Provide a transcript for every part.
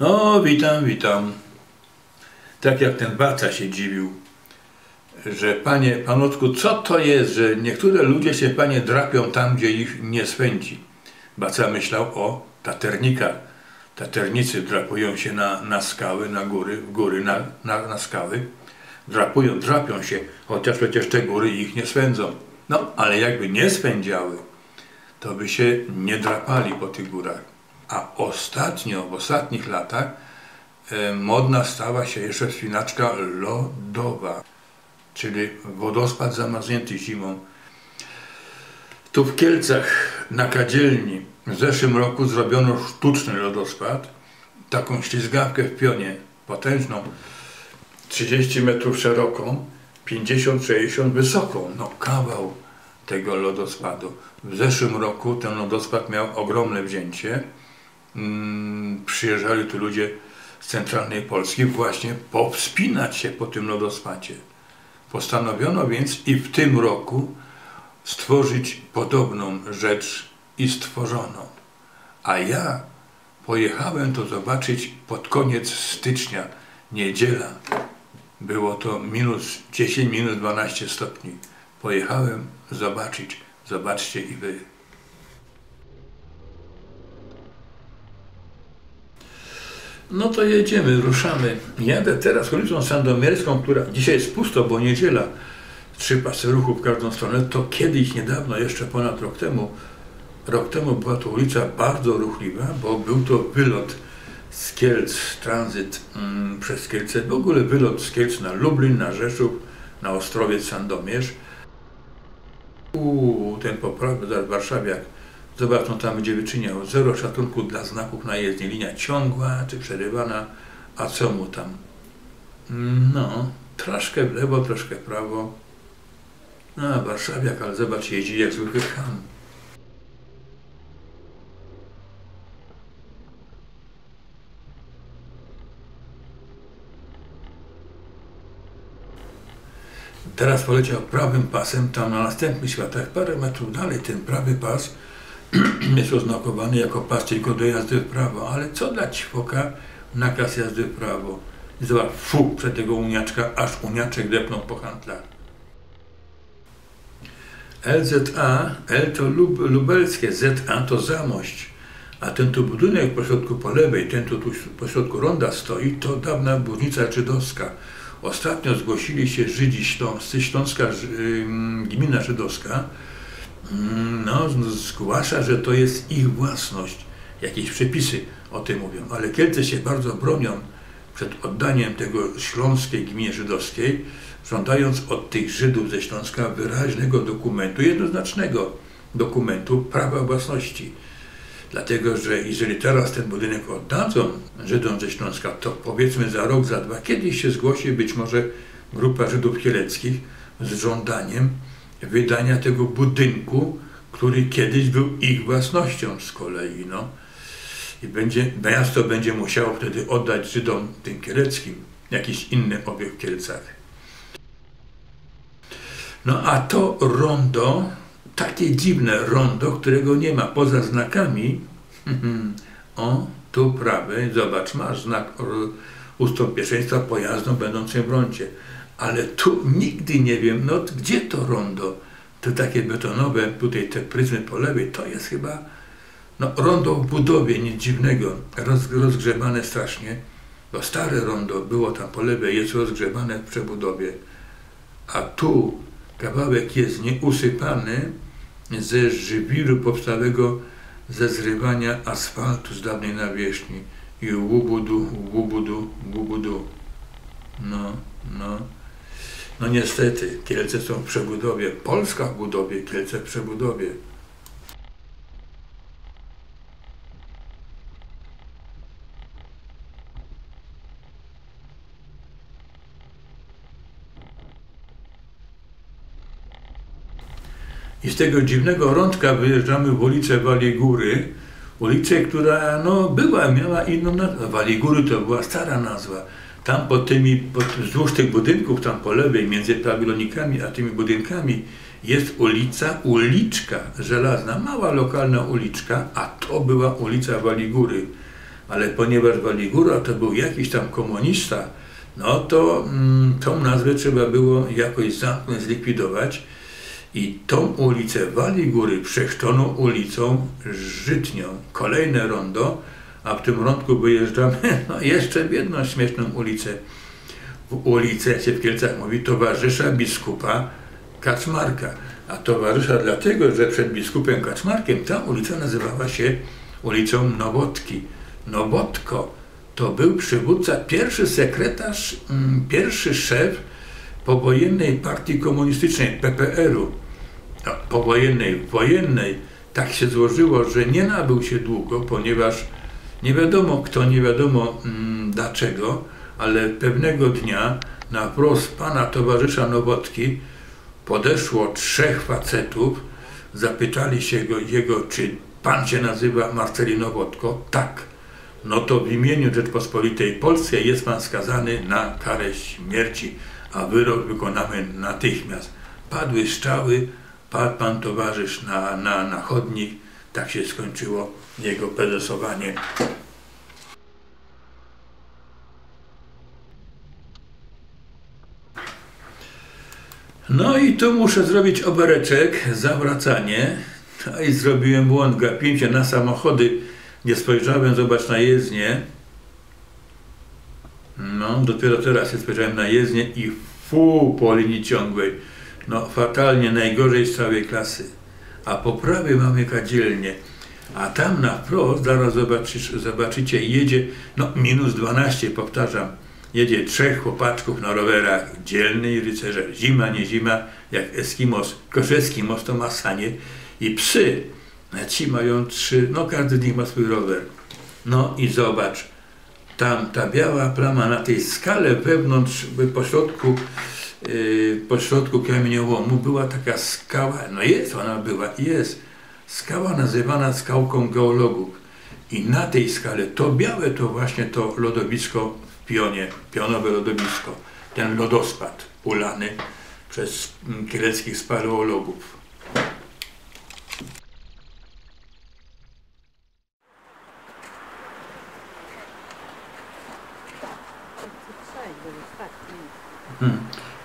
No, witam, witam. Tak jak ten Baca się dziwił, że panie, panotku, co to jest, że niektóre ludzie się, panie, drapią tam, gdzie ich nie swędzi. Baca myślał o taternikach. Taternicy drapują się na, na skały, na góry, w góry, na, na, na skały. Drapują, drapią się, chociaż przecież te góry ich nie swędzą. No, ale jakby nie swędziały, to by się nie drapali po tych górach. A ostatnio, w ostatnich latach, e, modna stała się jeszcze wspinaczka lodowa, czyli wodospad zamarznięty zimą. Tu w Kielcach na Kadzielni w zeszłym roku zrobiono sztuczny lodospad, taką ślizgawkę w pionie, potężną, 30 metrów szeroką, 50-60 wysoką. No kawał tego lodospadu. W zeszłym roku ten lodospad miał ogromne wzięcie. Mm, przyjeżdżali tu ludzie z centralnej Polski właśnie powspinać się po tym lodospadzie. Postanowiono więc i w tym roku stworzyć podobną rzecz i stworzono. A ja pojechałem to zobaczyć pod koniec stycznia, niedziela. Było to minus 10, minus 12 stopni. Pojechałem zobaczyć. Zobaczcie i wy. No to jedziemy, ruszamy. Jadę teraz ulicą Sandomierską, która dzisiaj jest pusto, bo niedziela. Trzy pasy ruchu w każdą stronę. To kiedyś, niedawno, jeszcze ponad rok temu, rok temu była to ulica bardzo ruchliwa, bo był to wylot z Kielc, tranzyt mm, przez Kielce, w ogóle wylot z Kielc na Lublin, na Rzeszów, na Ostrowiec, Sandomierz. Uuu, ten poprawny warszawiak. Zobacz, on tam będzie wyczyniał zero szacunku dla znaków na jezdni. Linia ciągła czy przerywana, a co mu tam? No, troszkę w lewo, troszkę w prawo. No, warszawiak, ale zobacz, jeździ jak zwykły ham. Teraz poleciał prawym pasem, tam na następnych światach, parę metrów dalej, ten prawy pas jest oznakowany jako pas tylko do jazdy w prawo, ale co dla ćwoka nakaz jazdy w prawo? I zobacz, fu, przed tego uniaczka, aż uniaczek depnął po handlach. LZA, L to lub, lubelskie, ZA to zamość, a ten tu budynek po środku po lewej, ten tu, tu po środku ronda stoi, to dawna burnica żydowska. Ostatnio zgłosili się Żydzi śląscy, śląska gmina żydowska, no, zgłasza, że to jest ich własność. Jakieś przepisy o tym mówią, ale Kielce się bardzo bronią przed oddaniem tego śląskiej gminie żydowskiej, żądając od tych Żydów ze Śląska wyraźnego dokumentu, jednoznacznego dokumentu prawa własności. Dlatego, że jeżeli teraz ten budynek oddadzą Żydom ze Śląska, to powiedzmy za rok, za dwa, kiedyś się zgłosi być może grupa Żydów kieleckich z żądaniem wydania tego budynku, który kiedyś był ich własnością z kolei. No. I będzie, miasto będzie musiało wtedy oddać Żydom tym kieleckim jakiś inny obiekt w Kielcach. No a to rondo takie dziwne rondo, którego nie ma poza znakami. o, tu prawy, zobacz, masz znak ustąp pierwszeństwa pojazdom będącym w rondzie. Ale tu nigdy nie wiem, no gdzie to rondo? To takie betonowe, tutaj te pryzmy po lewej, to jest chyba no, rondo w budowie, nic dziwnego, roz, rozgrzebane strasznie, bo stare rondo było tam po lewej, jest rozgrzebane w przebudowie, a tu kawałek jest nieusypany, ze żywiru powstałego ze zrywania asfaltu z dawnej nawierzchni i łubudu, łubudu, łubudu. No, no. No niestety, Kielce są w przebudowie. Polska w budowie, Kielce w przebudowie. I z tego dziwnego rączka wyjeżdżamy w ulicę Góry, ulicę, która no, była, miała inną nazwę. Góry to była stara nazwa. Tam pod tymi, pod, wzdłuż tych budynków, tam po lewej, między pawilonikami a tymi budynkami, jest ulica, uliczka żelazna, mała lokalna uliczka, a to była ulica Góry. ale ponieważ Waligura to był jakiś tam komunista, no to mm, tą nazwę trzeba było jakoś zamknąć, zlikwidować i tą ulicę Waligury przechrzczono ulicą Żytnią. Kolejne rondo, a w tym rondku wyjeżdżamy no, jeszcze w jedną śmieszną ulicę. W ulicę, się w Kielcach mówi, towarzysza biskupa Kaczmarka. A towarzysza dlatego, że przed biskupem Kaczmarkiem ta ulica nazywała się ulicą Nowotki. Nowotko to był przywódca, pierwszy sekretarz, mm, pierwszy szef powojennej partii komunistycznej, PPR-u. No, powojennej, wojennej. Tak się złożyło, że nie nabył się długo, ponieważ nie wiadomo kto, nie wiadomo mm, dlaczego, ale pewnego dnia na wprost pana towarzysza Nowotki podeszło trzech facetów, zapytali się go, jego, czy pan się nazywa Marcelino Nowotko? Tak. No to w imieniu Rzeczpospolitej Polskiej jest pan skazany na karę śmierci, a wyrok wykonamy natychmiast. Padły strzały, padł pan towarzysz na, na, na chodnik, tak się skończyło jego prezesowanie. No i tu muszę zrobić obereczek, zawracanie. No i zrobiłem błąd, gapięcie na samochody. Nie spojrzałem, zobacz na jezdnię. No, dopiero teraz się spojrzałem na jezdnię i fu po linii ciągłej. No, fatalnie, najgorzej z całej klasy. A po prawej mamy kadzielnię. A tam na wprost, zaraz zobaczysz, zobaczycie, jedzie, no minus 12, powtarzam, jedzie trzech chłopaczków na rowerach, dzielny rycerze, zima, nie zima, jak Eskimos, Koszewski most to ma sanie i psy, ci mają trzy, no każdy z nich ma swój rower. No i zobacz, tam ta biała plama na tej skale wewnątrz, po środku, yy, po środku kamieniołomu była taka skała, no jest ona była, jest, skała nazywana skałką geologów. I na tej skale to białe to właśnie to lodowisko pionie, pionowe lodowisko, ten lodospad ulany przez kieleckich spaleologów.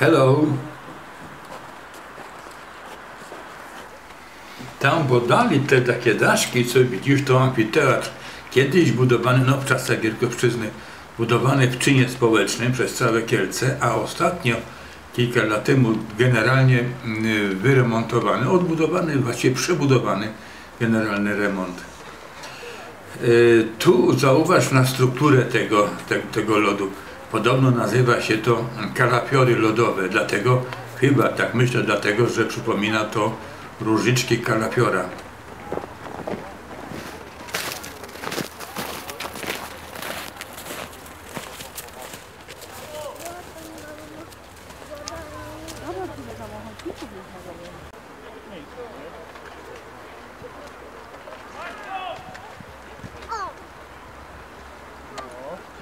Hello. Tam podali te takie daszki, co widzisz, to amfiteatr, kiedyś budowany, no w czasach Gierkowszczyzny, budowany w czynie społecznym przez całe Kielce, a ostatnio, kilka lat temu, generalnie mm, wyremontowany, odbudowany, właściwie przebudowany, generalny remont. Y, tu zauważ na strukturę tego, te, tego lodu. Podobno nazywa się to kalapiory lodowe, dlatego, chyba tak myślę, dlatego, że przypomina to różyczki kalafiora.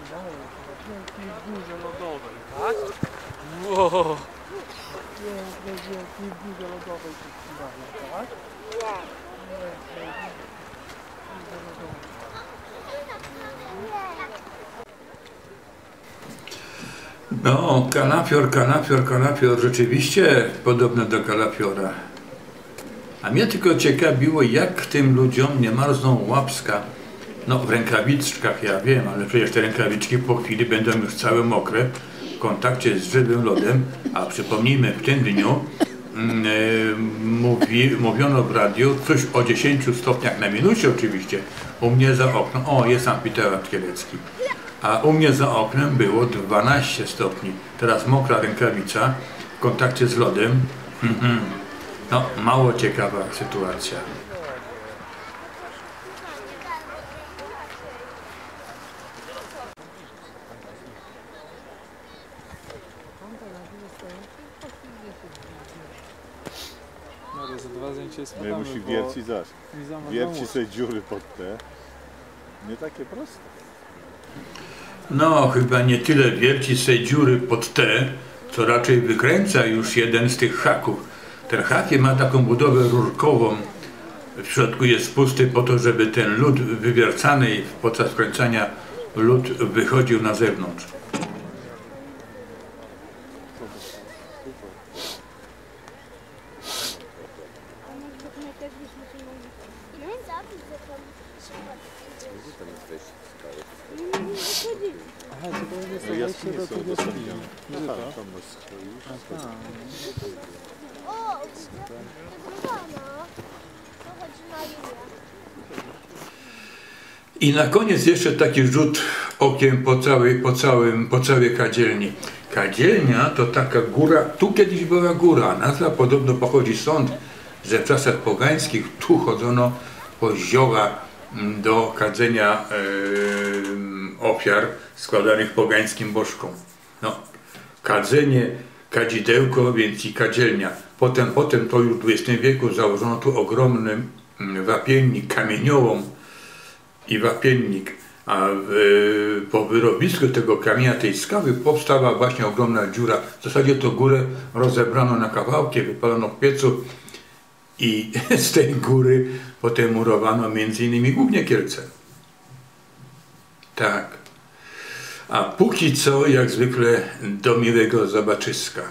Wielkiej górze lodowej, tak? Wow! Pięknej, wielkiej górze lodowej się wspinają, tak? No, kalafior, kalafior, kalafior, rzeczywiście podobne do kalafiora. A mnie tylko ciekawiło, jak tym ludziom nie marzną łapska. No, w rękawiczkach ja wiem, ale przecież te rękawiczki po chwili będą już całe mokre w kontakcie z żywym lodem, a przypomnijmy, w tym dniu mm, e, mówi, mówiono w radiu coś o 10 stopniach na minusie oczywiście. U mnie za oknem, o jest amfiteatr kielecki, a u mnie za oknem było 12 stopni. Teraz mokra rękawica w kontakcie z lodem. Mhm. No, mało ciekawa sytuacja. No, zdjęcia jest My musi wiercić zaś. Wierci sobie dziury pod te. Nie takie proste. No, chyba nie tyle wierci se dziury pod te, co raczej wykręca już jeden z tych haków. Ten hakie ma taką budowę rurkową, w środku jest pusty po to, żeby ten lód wywiercany i podczas kręcenia lód wychodził na zewnątrz. A może my też byśmy się mogli... No zabić, że tam... Nie, nie wychodzili. Aha, to to jest No wejście do tego udostępnione. skitu. Aha, tam swoje. Aha. O, wyglądano. To chodzi na Julia. I na koniec jeszcze taki rzut okiem po całej, po całym, po całej kadzielni. Kadzielnia to taka góra, tu kiedyś była góra, nazwa podobno pochodzi stąd, że w czasach pogańskich tu chodzono po zioła mm, do kadzenia em, ofiar składanych pogańskim bożkom. No, kadzenie, kadzidełko, więc i kadzielnia. Potem, potem to już w XX wieku założono tu ogromny mm, wapiennik, kamieniołom, i wapiennik. A w, po wyrobisku tego kamienia, tej skały powstała właśnie ogromna dziura. W zasadzie to górę rozebrano na kawałki, wypalono w piecu i z tej góry potem murowano między innymi głównie Kielce. Tak. A póki co, jak zwykle, do miłego zobaczyska.